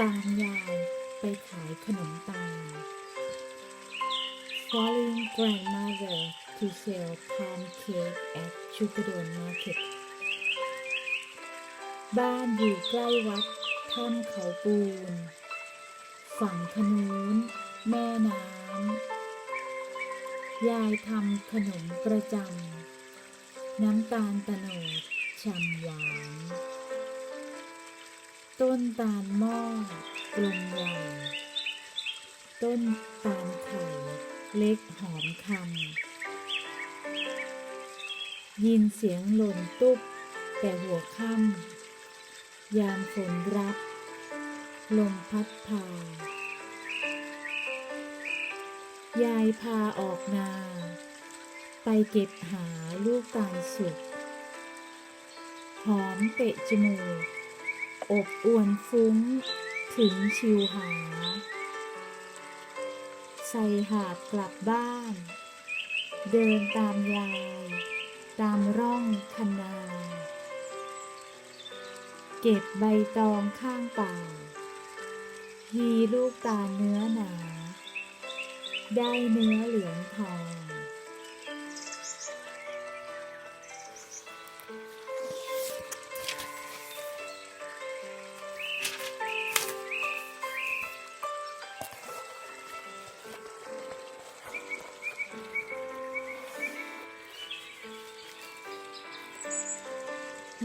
ตามยายไปขายขนมตาล Following grandmother to sell palm cake at Chugadon Market บ้านอยู่ใกล้วัดถ้ำเขาปูน ฝั่งขนูนแม่น้ำ ยายทำขนมประจำ น้ำตาลตะโนดฉ่ำหวาน ต้นตาลหม้อกลมใหญ่ต้นตาลไข่เล็กหอมคำยินเสียงหล่นตุ๊บ แต่หัวค่ำยามฝนรับ ลมพัดพายายพาออกนา ไปเก็บหาลูกตาลสุก หอมเตะจมูก อบอวนฟุ้ง ถึงชิวหา ใส่หาบกลับบ้าน เดินตามยาย ตามร่องคนา เก็บใบตองข้างป่ายีลูกตาเนื้อหนา ได้เนื้อเหลืองทอง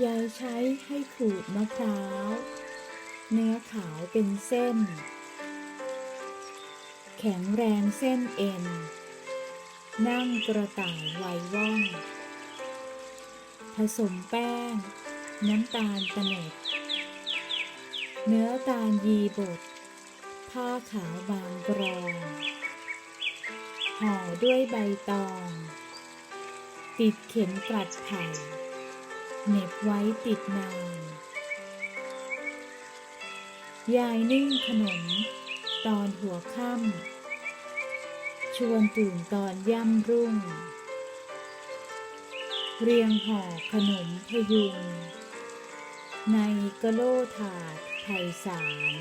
ยายใช้ให้ขูดมะพร้าว เนื้อขาวเป็นเส้น แข็งแรงเส้นเอ็น นั่งกระต่ายไวยว่อง ผสมแป้ง น้ำตาลตะโนดเนื้อตาลยีบด ผ้าขาวบางกรองห่อด้วยใบตอง ติดเข็มกลัดไผ่ เหน็บไว้ติดนาน ยายนึ่งขนม ตอนหัวค่ำชวนตื่นตอนย่ำรุ่ง เรียงห่อขนมพยุง ในกะโลถาดไผ่สาร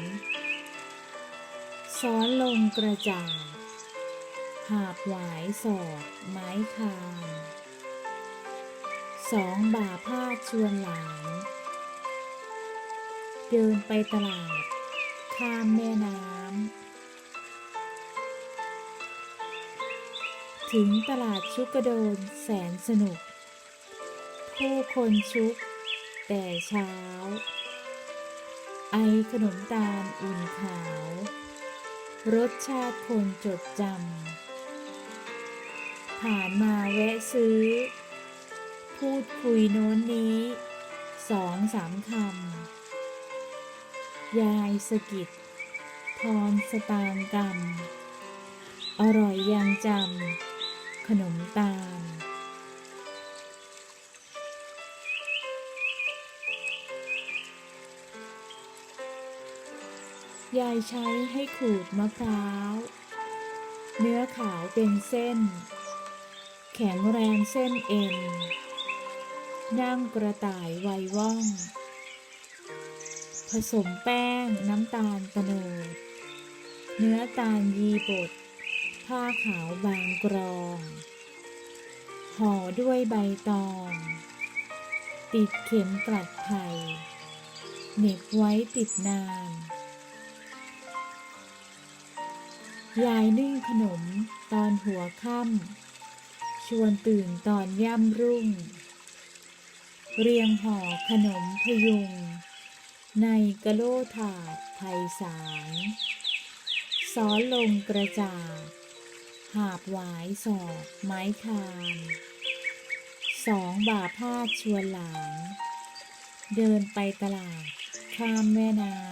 ซ้อนลงกระจาดหาบหวายสอดไม้คาน สองบ่าพาดชวนหลาน เดินไปตลาด ข้ามแม่น้ำ ถึงตลาดชุกกระโดนแสนสนุก ผู้คนชุก แต่เช้า ไอขนมตาลอุ่นขาว รสชาติคนจดจำผ่านมาแวะซื้อ พูดคุยโน้นนี้สองสามคำ ยายสะกิดทอนสตางกำอร่อยยังจำ ขนมตาลยายใช้ให้ขูดมะพร้าว เนื้อขาวเป็นเส้น แข็งแรงเส้นเอ็น นั่งกระต่ายไวยว่อง ผสมแป้งน้ำตาลตะโนดเนื้อตาลยีบด ผ้าขาวบางกรอง ห่อด้วยใบตอง ติดเข็มกลัดไผ่เหน็บไว้ติดนาน ยายนึ่งขนมตอนหัวค่ำชวนตื่นตอนย่ำรุ่ง เรียงห่อขนมพยุง ในกะโลถาดไทยสารซ้อนลงกระจาดหาบหวายสอดไม้คานสองบ่าพาดชวนหลานเดินไปตลาดข้ามแม่น้ำ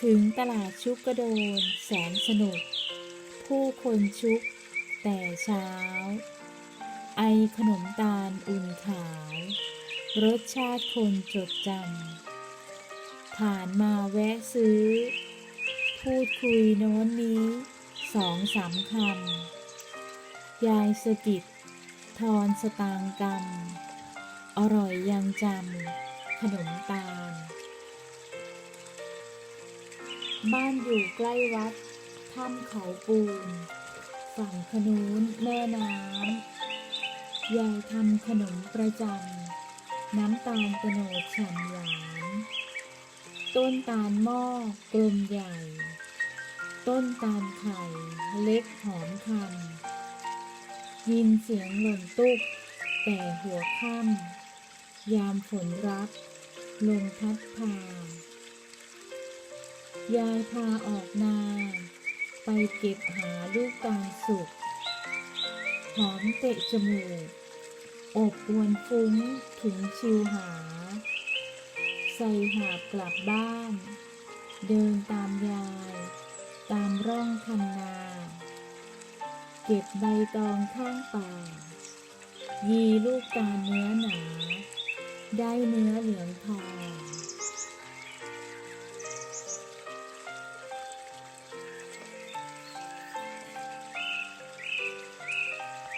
ถึงตลาดชุกกระโดนแสนสนุก ผู้คนชุกแต่เช้า ไอขนมตาลอุ่นขาว รสชาติคนจดจำผ่านมาแวะซื้อ พูดคุยโน้นนี้สองสามคำ ยายสะกิดทอนสตางค์กำอร่อยยังจำขนมตาล บ้านอยู่ใกล้วัดถ้ำเขาปูน ฝั่งขนูนแม่น้ำ ยายทำขนมประจำน้ำตาลกระโนดฉ่ำหวาน ต้นตาลหม้อกลมใหญ่ ต้นตาลไข่เล็กหอมคำยินเสียงหล่นตุกแต่หัวค่ำยามฝนรักลมพัดพายายพาออกนา ไปเก็บหาลูกตาลสุก หอมเตะจมูก อบอวนฟุ้งถึงชิวหา ใส่หาบกลับบ้าน เดินตามยาย ตามร่องคันนา เก็บใบตองข้างป่า ยีลูกตาเนื้อหนา ได้เนื้อเ